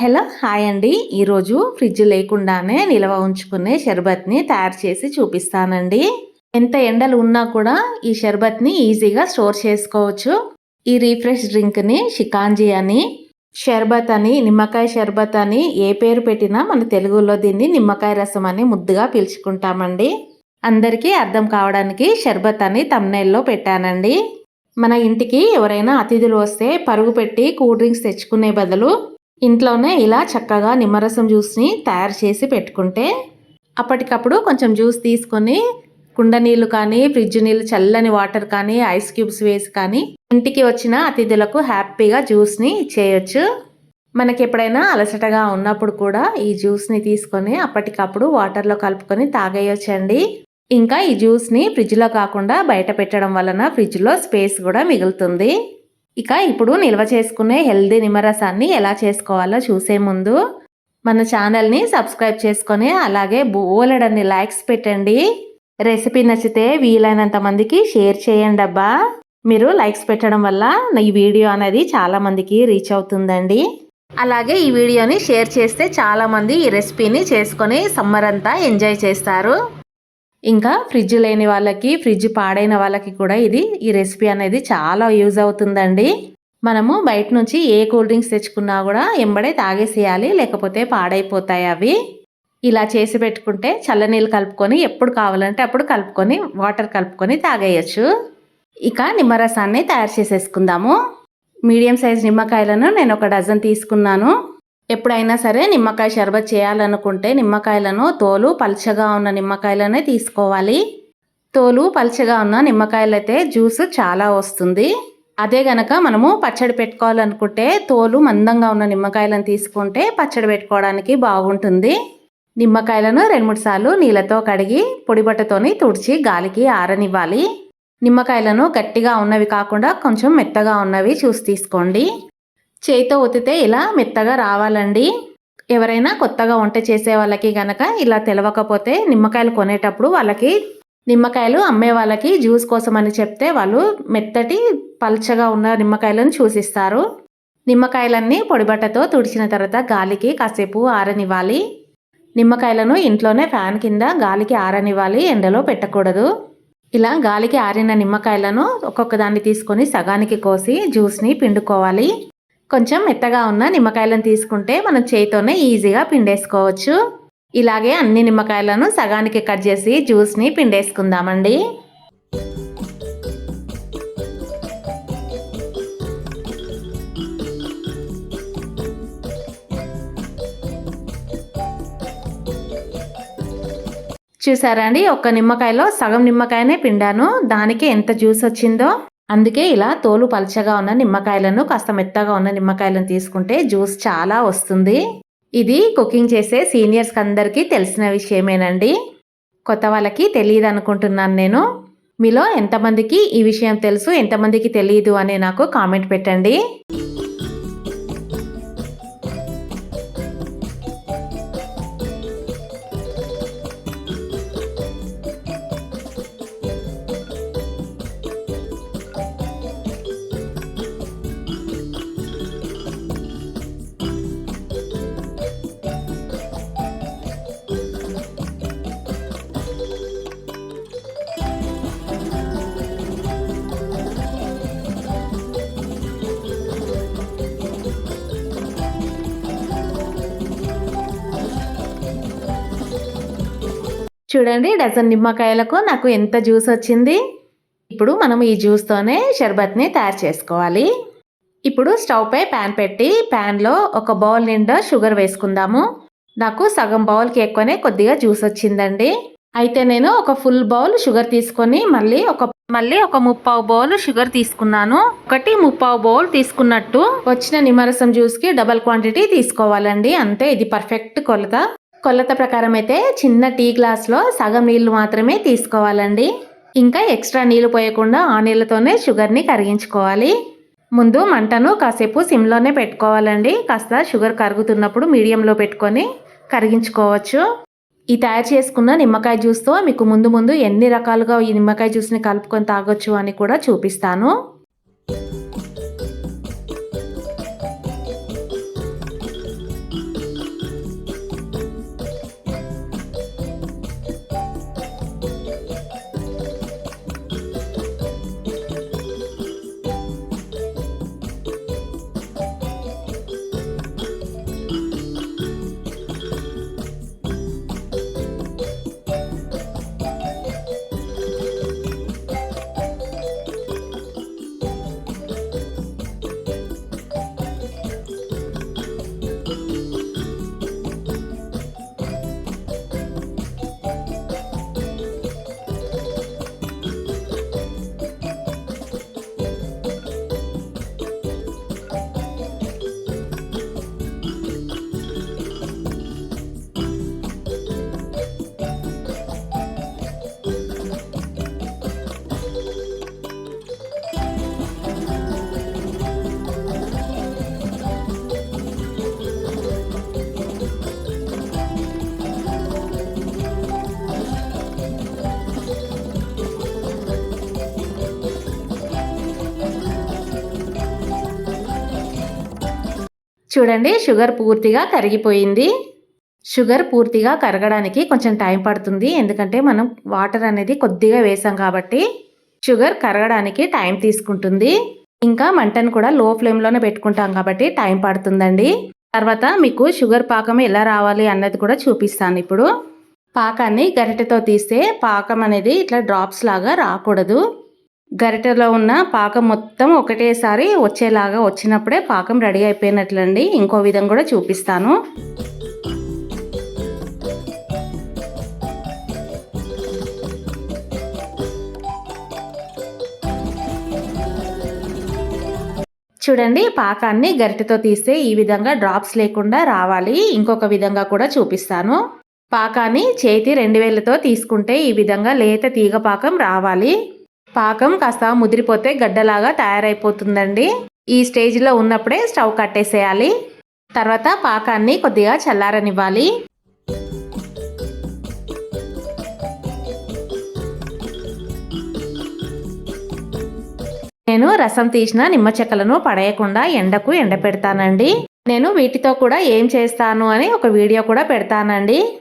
Hello hi అండి. ఈరోజు fridge లేకుండానే నిల్వ ఉంచుకునే షర్బత్ని తయారు చేసి చూపిస్తానండి. ఎంత ఎండలు ఉన్నా కూడా ఈ షర్బత్ని ఈజీగా స్టోర్ చేసుకోవచ్చు. ఈ రీఫ్రెష్ డ్రింక్ని షికాంజీ అని షర్బత్ అని నిమ్మకాయ షర్బత్ అని ఏ పేరు పెట్టినా మన తెలుగులో దీన్ని నిమ్మకాయ రసం అని ముద్దుగా పిలుచుకుంటామండి. అందరికీ అర్థం కావడానికి షర్బత్ అని తమ్నైల్లో పెట్టానండి. మన ఇంటికి ఎవరైనా అతిథులు వస్తే పరుగు పెట్టి కూల్ డ్రింక్స్ తెచ్చుకునే బదులు ఇంట్లోనే ఇలా చక్కగా నిమ్మరసం జ్యూస్ని తయారు చేసి పెట్టుకుంటే అప్పటికప్పుడు కొంచెం జ్యూస్ తీసుకొని కుండ నీళ్ళు కానీ ఫ్రిడ్జ్ నీళ్ళు చల్లని వాటర్ కానీ ఐస్ క్యూబ్స్ వేసి కానీ ఇంటికి వచ్చిన అతిథులకు హ్యాపీగా జ్యూస్ని ఇచ్చేయచ్చు. మనకి ఎప్పుడైనా అలసటగా ఉన్నప్పుడు కూడా ఈ జ్యూస్ని తీసుకొని అప్పటికప్పుడు వాటర్లో కలుపుకొని తాగేయొచ్చండి. ఇంకా ఈ జ్యూస్ని ఫ్రిడ్జ్లో కాకుండా బయట పెట్టడం వలన ఫ్రిడ్జ్లో స్పేస్ కూడా మిగులుతుంది. ఇక ఇప్పుడు నిల్వ చేసుకునే హెల్దీ నిమ్మరసాన్ని ఎలా చేసుకోవాలో చూసే ముందు మన ఛానల్ని సబ్స్క్రైబ్ చేసుకొని అలాగే బోలెడన్ని లైక్స్ పెట్టండి. రెసిపీ నచ్చితే వీలైనంత మందికి షేర్ చేయండి అబ్బా. మీరు లైక్స్ పెట్టడం వల్ల ఈ వీడియో అనేది చాలా మందికి రీచ్ అవుతుందండి. అలాగే ఈ వీడియోని షేర్ చేస్తే చాలామంది ఈ రెసిపీని చేసుకొని సమ్మర్ అంతా ఎంజాయ్ చేస్తారు. ఇంకా ఫ్రిడ్జ్ లేని వాళ్ళకి ఫ్రిడ్జ్ పాడైన వాళ్ళకి కూడా ఇది ఈ రెసిపీ అనేది చాలా యూజ్ అవుతుందండి. మనము బయట నుంచి ఏ కూల్ డ్రింక్స్ తెచ్చుకున్నా కూడా ఎంబడే తాగేసేయాలి లేకపోతే పాడైపోతాయి అవి. ఇలా చేసి పెట్టుకుంటే చల్లనీళ్ళు కలుపుకొని ఎప్పుడు కావాలంటే అప్పుడు కలుపుకొని వాటర్ కలుపుకొని తాగేయచ్చు. ఇక నిమ్మరసాన్ని తయారు చేసేసుకుందాము. మీడియం సైజ్ నిమ్మకాయలను నేను ఒక డజన్ తీసుకున్నాను. ఎప్పుడైనా సరే నిమ్మకాయ షర్బత్ చేయాలనుకుంటే నిమ్మకాయలను తోలు పల్చగా ఉన్న నిమ్మకాయలనే తీసుకోవాలి. తోలు పల్చగా ఉన్న నిమ్మకాయలైతే జ్యూస్ చాలా వస్తుంది. అదే గనక మనము పచ్చడి పెట్టుకోవాలనుకుంటే తోలు మందంగా ఉన్న నిమ్మకాయలను తీసుకుంటే పచ్చడి పెట్టుకోవడానికి బాగుంటుంది. నిమ్మకాయలను రెండు మూడు సార్లు నీళ్ళతో కడిగి పొడిబట్టతోని తుడిచి గాలికి ఆరనివ్వాలి. నిమ్మకాయలను గట్టిగా ఉన్నవి కాకుండా కొంచెం మెత్తగా ఉన్నవి చూసి తీసుకోండి. చేయితో ఒత్తితే ఇలా మెత్తగా రావాలండి. ఎవరైనా కొత్తగా వంట చేసే వాళ్ళకి కనుక ఇలా తెలవకపోతే నిమ్మకాయలు కొనేటప్పుడు వాళ్ళకి నిమ్మకాయలు అమ్మే వాళ్ళకి జ్యూస్ కోసం అని చెప్తే వాళ్ళు మెత్తటి పల్చగా ఉన్న నిమ్మకాయలను చూసిస్తారు. నిమ్మకాయలన్నీ పొడిబట్టతో తుడిచిన తర్వాత గాలికి కాసేపు ఆరనివ్వాలి. నిమ్మకాయలను ఇంట్లోనే ఫ్యాన్ కింద గాలికి ఆరనివ్వాలి ఎండలో పెట్టకూడదు. ఇలా గాలికి ఆరిన నిమ్మకాయలను ఒక్కొక్క దాన్ని తీసుకొని సగానికి కోసి జ్యూస్ని పిండుకోవాలి. కొంచెం మెత్తగా ఉన్న నిమ్మకాయలను తీసుకుంటే మనం చేయితోనే ఈజీగా పిండేసుకోవచ్చు. ఇలాగే అన్ని నిమ్మకాయలను సగానికి కట్ చేసి జ్యూస్ని పిండేసుకుందామండి. చూసారా అండి? ఒక్క నిమ్మకాయలో సగం నిమ్మకాయనే పిండాను. దానికి ఎంత జ్యూస్ వచ్చిందో? అందుకే ఇలా తోలు పలచగా ఉన్న నిమ్మకాయలను కాస్త మెత్తగా ఉన్న నిమ్మకాయలను తీసుకుంటే జ్యూస్ చాలా వస్తుంది. ఇది కుకింగ్ చేసే సీనియర్స్కి అందరికీ తెలిసిన విషయమేనండి. కొత్త వాళ్ళకి తెలియదు అనుకుంటున్నాను నేను. మీలో ఎంతమందికి ఈ విషయం తెలుసు ఎంతమందికి తెలియదు అని నాకు కామెంట్ పెట్టండి. చూడండి డజన్ నిమ్మకాయలకు నాకు ఎంత జ్యూస్ వచ్చింది? ఇప్పుడు మనం ఈ జ్యూస్తోనే షర్బత్ని తయారు చేసుకోవాలి. ఇప్పుడు స్టవ్పై ప్యాన్ పెట్టి ప్యాన్లో ఒక బౌల్ నిండా షుగర్ వేసుకుందాము. నాకు సగం బౌల్కి ఎక్కువనే కొద్దిగా జ్యూస్ వచ్చిందండి. అయితే నేను ఒక ఫుల్ బౌల్ షుగర్ తీసుకొని మళ్ళీ ఒక మళ్ళీ ఒక ముప్పావు బౌల్ షుగర్ తీసుకున్నాను. ఒకటి ముప్పావు బౌల్ తీసుకున్నట్టు వచ్చిన నిమ్మరసం జ్యూస్కి డబల్ క్వాంటిటీ తీసుకోవాలండి. అంతే ఇది పర్ఫెక్ట్ కొలత. కొలత ప్రకారం అయితే చిన్న టీ గ్లాస్లో సగం నీళ్ళు మాత్రమే తీసుకోవాలండి. ఇంకా ఎక్స్ట్రా నీళ్ళు పోయకుండా ఆ నీళ్ళతోనే షుగర్ని కరిగించుకోవాలి. ముందు మంటను కాసేపు సిమ్లోనే పెట్టుకోవాలండి. కాస్త షుగర్ కరుగుతున్నప్పుడు మీడియంలో పెట్టుకొని కరిగించుకోవచ్చు. ఈ తయారు చేసుకున్న నిమ్మకాయ జ్యూస్తో మీకు ముందు ముందు ఎన్ని రకాలుగా ఈ నిమ్మకాయ జ్యూస్ని కలుపుకొని తాగొచ్చు అని కూడా చూపిస్తాను. చూడండి షుగర్ పూర్తిగా కరిగిపోయింది. షుగర్ పూర్తిగా కరగడానికి కొంచెం టైం పడుతుంది. ఎందుకంటే మనం వాటర్ అనేది కొద్దిగా వేసాం కాబట్టి షుగర్ కరగడానికి టైం తీసుకుంటుంది. ఇంకా మంటను కూడా లో ఫ్లేమ్లోనే పెట్టుకుంటాం కాబట్టి టైం పడుతుందండి. తర్వాత మీకు షుగర్ పాకం ఎలా రావాలి అన్నది కూడా చూపిస్తాను ఇప్పుడు. పాకాన్ని గరిటెతో తీస్తే పాకం అనేది ఇట్లా డ్రాప్స్ లాగా రాకూడదు. గరిటెలో ఉన్న పాకం మొత్తం ఒకటేసారి వచ్చేలాగా వచ్చినప్పుడే పాకం రెడీ అయిపోయినట్లండి. ఇంకో విధం కూడా చూపిస్తాను. చూడండి పాకాన్ని గరిటెతో తీస్తే ఈ విధంగా డ్రాప్స్ లేకుండా రావాలి. ఇంకొక విధంగా కూడా చూపిస్తాను. పాకాన్ని చేతి రెండు వేలతో తీసుకుంటే ఈ విధంగా లేత తీగ పాకం రావాలి. పాకం కాస్త ముదిరిపోతే గడ్డలాగా తయారైపోతుందండి. ఈ స్టేజ్లో ఉన్నప్పుడే స్టవ్ కట్టేసేయాలి. తర్వాత పాకాన్ని కొద్దిగా చల్లారనివ్వాలి. నేను రసం తీసిన నిమ్మ చెక్కలను పడేయకుండా ఎండకు ఎండపెడతానండి. నేను వీటితో కూడా ఏం చేస్తాను అని ఒక వీడియో కూడా పెడతానండి.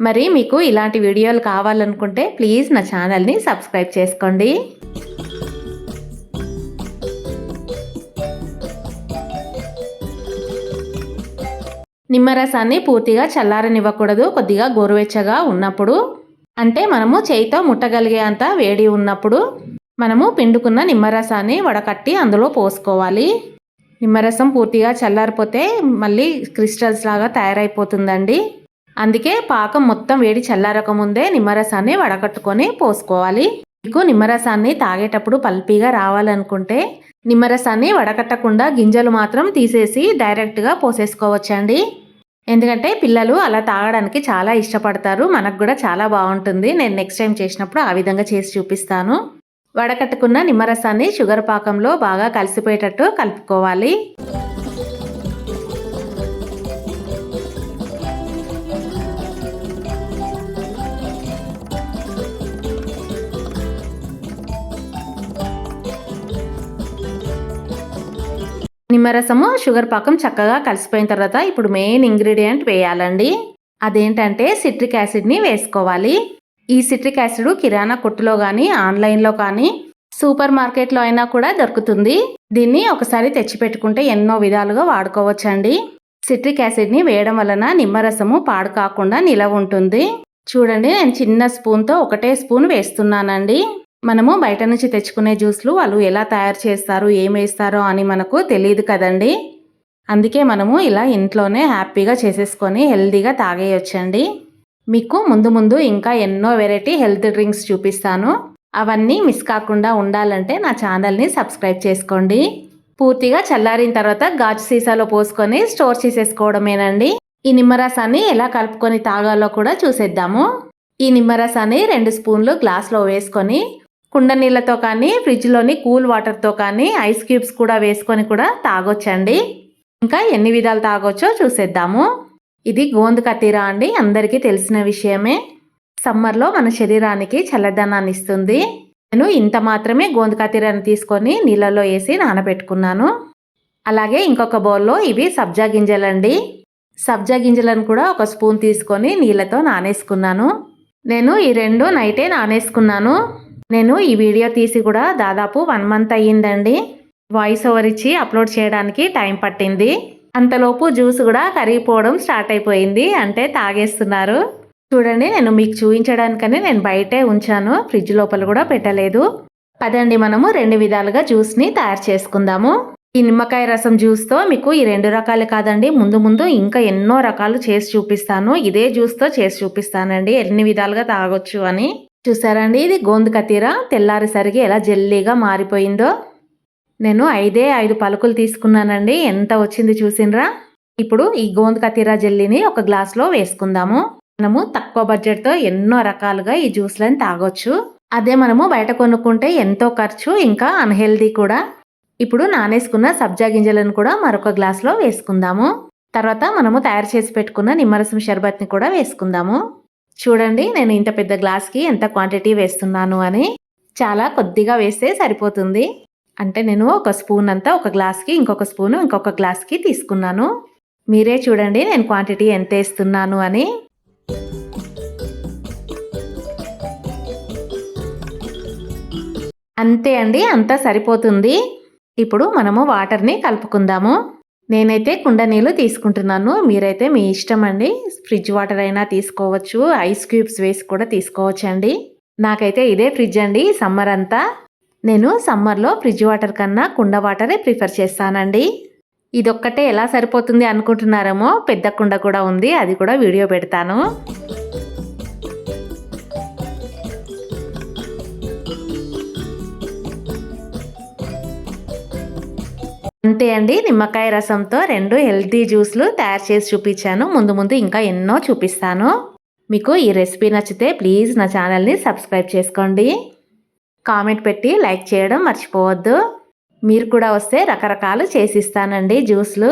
మరి మీకు ఇలాంటి వీడియోలు కావాలనుకుంటే ప్లీజ్ నా ఛానల్ని సబ్స్క్రైబ్ చేసుకోండి. నిమ్మరసాన్ని పూర్తిగా చల్లారనివ్వకూడదు కొద్దిగా గోరువెచ్చగా ఉన్నప్పుడు. అంటే మనము చేయితో ముట్టగలిగే అంత వేడి ఉన్నప్పుడు మనము పిండుకున్న నిమ్మరసాన్ని వడకట్టి అందులో పోసుకోవాలి. నిమ్మరసం పూర్తిగా చల్లారిపోతే మళ్ళీ క్రిస్టల్స్ లాగా తయారైపోతుందండి. అందుకే పాకం మొత్తం వేడి చల్లారకముందే నిమ్మరసాన్ని వడకట్టుకొని పోసుకోవాలి. మీకు నిమ్మరసాన్ని తాగేటప్పుడు పల్పీగా రావాలనుకుంటే నిమ్మరసాన్ని వడకట్టకుండా గింజలు మాత్రం తీసేసి డైరెక్ట్గా పోసేసుకోవచ్చండి. ఎందుకంటే పిల్లలు అలా తాగడానికి చాలా ఇష్టపడతారు. మనకు కూడా చాలా బాగుంటుంది. నేను నెక్స్ట్ టైం చేసినప్పుడు ఆ విధంగా చేసి చూపిస్తాను. వడకట్టుకున్న నిమ్మరసాన్ని షుగర్ పాకంలో బాగా కలిసిపోయేటట్టు కలుపుకోవాలి. నిమ్మరసము షుగర్ పాకం చక్కగా కలిసిపోయిన తర్వాత ఇప్పుడు మెయిన్ ఇంగ్రీడియంట్ వేయాలండి. అదేంటంటే సిట్రిక్ యాసిడ్ని వేసుకోవాలి. ఈ సిట్రిక్ యాసిడ్ కిరాణా కొట్టులో కానీ ఆన్లైన్లో కానీ సూపర్ మార్కెట్లో అయినా కూడా దొరుకుతుంది. దీన్ని ఒకసారి తెచ్చిపెట్టుకుంటే ఎన్నో విధాలుగా వాడుకోవచ్చండి. సిట్రిక్ యాసిడ్ని వేయడం వలన నిమ్మరసము పాడు కాకుండా నిలవ ఉంటుంది. చూడండి నేను చిన్న స్పూన్తో ఒకటే స్పూన్ వేస్తున్నానండి. మనము బయట నుంచి తెచ్చుకునే జ్యూస్లు వాళ్ళు ఎలా తయారు చేస్తారు ఏం వేస్తారో అని మనకు తెలియదు కదండి. అందుకే మనము ఇలా ఇంట్లోనే హ్యాపీగా చేసేసుకొని హెల్తీగా తాగేయొచ్చండి. మీకు ముందు ముందు ఇంకా ఎన్నో వెరైటీ హెల్త్ డ్రింక్స్ చూపిస్తాను. అవన్నీ మిస్ కాకుండా ఉండాలంటే నా ఛానల్ని సబ్స్క్రైబ్ చేసుకోండి. పూర్తిగా చల్లారిన తర్వాత గాజు సీసాలో పోసుకొని స్టోర్ చేసేసుకోవడమేనండి. ఈ నిమ్మరసాన్ని ఎలా కలుపుకొని తాగాలో కూడా చూసేద్దాము. ఈ నిమ్మరసాన్ని రెండు స్పూన్లు గ్లాస్లో వేసుకొని కుండ నీళ్ళతో కానీ ఫ్రిడ్జ్లోని కూల్ వాటర్తో కానీ ఐస్ క్యూబ్స్ కూడా వేసుకొని కూడా తాగొచ్చండి. ఇంకా ఎన్ని విధాలు తాగొచ్చో చూసేద్దాము. ఇది గోందు కతీరా అండి అందరికీ తెలిసిన విషయమే. సమ్మర్లో మన శరీరానికి చల్లదనాన్ని ఇస్తుంది. నేను ఇంత మాత్రమే గోందు కతీరాని తీసుకొని నీళ్ళలో వేసి నానబెట్టుకున్నాను. అలాగే ఇంకొక బౌల్లో ఇవి సబ్జా గింజలండి. సబ్జా గింజలను కూడా ఒక స్పూన్ తీసుకొని నీళ్ళతో నానేసుకున్నాను. నేను ఈ రెండు నైటే నానేసుకున్నాను. నేను ఈ వీడియో తీసి కూడా దాదాపు వన్ మంత్ అయ్యిందండి. వాయిస్ ఓవర్ ఇచ్చి అప్లోడ్ చేయడానికి టైం పట్టింది. అంతలోపు జ్యూస్ కూడా కరిగిపోవడం స్టార్ట్ అయిపోయింది. అంటే తాగేస్తున్నారు. చూడండి నేను మీకు చూపించడానికని నేను బయటే ఉంచాను. ఫ్రిడ్జ్ లోపల కూడా పెట్టలేదు. అదండి మనము రెండు విధాలుగా జ్యూస్ని తయారు చేసుకుందాము. ఈ నిమ్మకాయ రసం జ్యూస్తో మీకు ఈ రెండు రకాలు కాదండి. ముందు ముందు ఇంకా ఎన్నో రకాలు చేసి చూపిస్తాను. ఇదే జ్యూస్తో చేసి చూపిస్తానండి. ఎన్ని విధాలుగా తాగొచ్చు అని. చూసారండి ఇది గోందు కతీర తెల్లారేసరికి ఎలా జల్లీగా మారిపోయిందో. నేను ఐదే ఐదు పలుకులు తీసుకున్నానండి. ఎంత వచ్చింది చూసినరా ఇప్పుడు ఈ గోందు కతీరా జెల్లీని ఒక గ్లాస్లో వేసుకుందాము. మనము తక్కువ బడ్జెట్తో ఎన్నో రకాలుగా ఈ జ్యూస్లను తాగొచ్చు. అదే మనము బయట కొనుక్కుంటే ఎంతో ఖర్చు ఇంకా అన్హెల్దీ కూడా. ఇప్పుడు నానేసుకున్న సబ్జా గింజలను కూడా మరొక గ్లాస్లో వేసుకుందాము. తర్వాత మనము తయారు చేసి పెట్టుకున్న నిమ్మరసం షర్బత్ని కూడా వేసుకుందాము. చూడండి నేను ఇంత పెద్ద గ్లాస్కి ఎంత క్వాంటిటీ వేస్తున్నాను అని చాలా కొద్దిగా వేస్తే సరిపోతుంది. అంటే నేను ఒక స్పూన్ అంతా ఒక గ్లాస్కి ఇంకొక స్పూను ఇంకొక గ్లాస్కి తీసుకున్నాను. మీరే చూడండి నేను క్వాంటిటీ ఎంత వేస్తున్నాను అని. అంతే అండి అంతా సరిపోతుంది. ఇప్పుడు మనము వాటర్ని కలుపుకుందాము. నేనైతే కుండ నీళ్ళు తీసుకుంటున్నాను. మీరైతే మీ ఇష్టం అండి. ఫ్రిడ్జ్ వాటర్ అయినా తీసుకోవచ్చు. ఐస్ క్యూబ్స్ వేసి కూడా తీసుకోవచ్చు అండి నాకైతే ఇదే ఫ్రిడ్జ్ అండి. సమ్మర్ అంతా నేను సమ్మర్లో ఫ్రిడ్జ్ వాటర్ కన్నా కుండ వాటరే ప్రిఫర్ చేస్తానండి. ఇదొక్కటే ఎలా సరిపోతుంది అనుకుంటున్నారేమో? పెద్ద కుండ కూడా ఉంది. అది కూడా వీడియో పెడతాను. అంతే అండి నిమ్మకాయ రసంతో రెండు హెల్తీ జ్యూస్లు తయారు చేసి చూపించాను. ముందు ముందు ఇంకా ఎన్నో చూపిస్తాను. మీకు ఈ రెసిపీ నచ్చితే ప్లీజ్ నా ఛానల్ని సబ్స్క్రైబ్ చేసుకోండి. కామెంట్ పెట్టి లైక్ చేయడం మర్చిపోవద్దు. మీరు కూడా వస్తే రకరకాలు చేసిస్తానండి జ్యూస్లు.